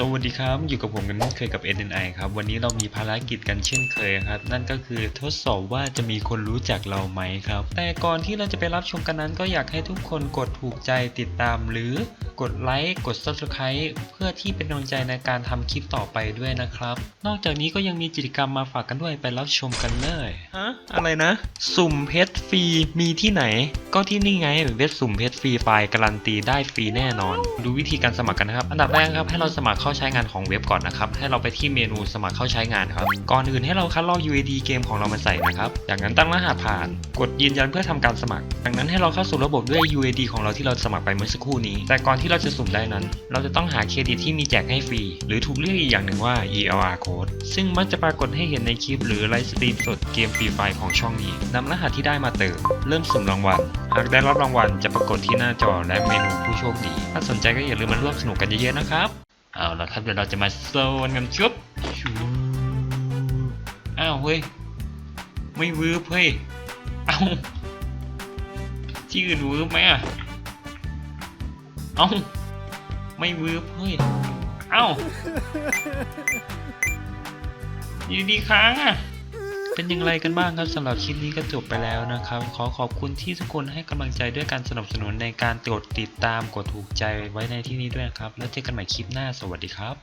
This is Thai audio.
สวัสดีครับ อยู่กับผมกันเช่นเคยกับ NNI ครับ วันนี้เรามีภารกิจกันเช่นเคยครับ นั่นก็คือทดสอบว่าจะมีคนรู้จักเราไหมครับ แต่ก่อนที่เราจะไปรับชมกันนั้นก็อยากให้ทุกคนกดถูกใจติดตามหรือ กดไลค์ กด Subscribe เพื่อที่เป็นกำลังใจในการทำคลิปต่อไปด้วยนะครับ นอกจากนี้ก็ยังมีกิจกรรมมาฝากกันด้วยไปรับชมกันเลยฮะอะไรนะ สุ่มเพชรฟรีมีที่ไหน ก็ที่นี่ไงเว็บสุ่มเพชรฟรีไฟล์การันตีได้ฟรีแน่นอน ดูวิธีการสมัครกันนะครับ อันดับแรกครับให้เราสมัครเข้าใช้งานของเว็บก่อนนะครับ ให้เราไปที่เมนูสมัครเข้าใช้งานครับ ก่อนอื่นให้เราคัดลอก UID เกมของเรามาใส่นะครับ จากนั้นตั้งรหัสผ่าน กดยืนยันเพื่อทำการสมัคร จากนั้นให้เราเข้าสู่ระบบด้วย UID ของเราที่เราสมัครไปเมื่อสักครู่นี้ แต่ก่อนที่เราจะสุ่มได้นั้น เราจะต้องหาเครดิตที่มีแจกให้ฟรี หรือถูกเรียกอีกอย่างหนึ่งว่า ELR code ซึ่งมักจะปรากฏให้เห็นในคลิปหรือไลฟ์สตรีมสดเกมฟรีไฟล์ของช่องนี้นำรหัสที่ได้มาเติม เริ่มสุ่มรางวัล หากได้รับรางวัลจะปรากฏที่หน้าจอและเมนูผู้โชคดี ถ้าสนใจก็อย่าลืมมาร่วมสนุกกันเยอะๆนะครับ เอาละครับเดี๋ยวเราจะมาโซนกันชุบชูอ้าวเฮ้ย ไม่วืบเฮ้ย เอ้าที่อื่นวืบไหมอะ เอ้า ไม่วืบเฮ้ย เอ้าอยู่ดีค้างอะเป็นอย่างไรกันบ้างครับสำหรับคลิปนี้ก็จบไปแล้วนะครับ ขอขอบคุณที่ทุกคนให้กำลังใจด้วยการสนับสนุนในการกดติดตามกดถูกใจไว้ในที่นี้ด้วยนะครับ แล้วเจอกันใหม่คลิปหน้าสวัสดีครับ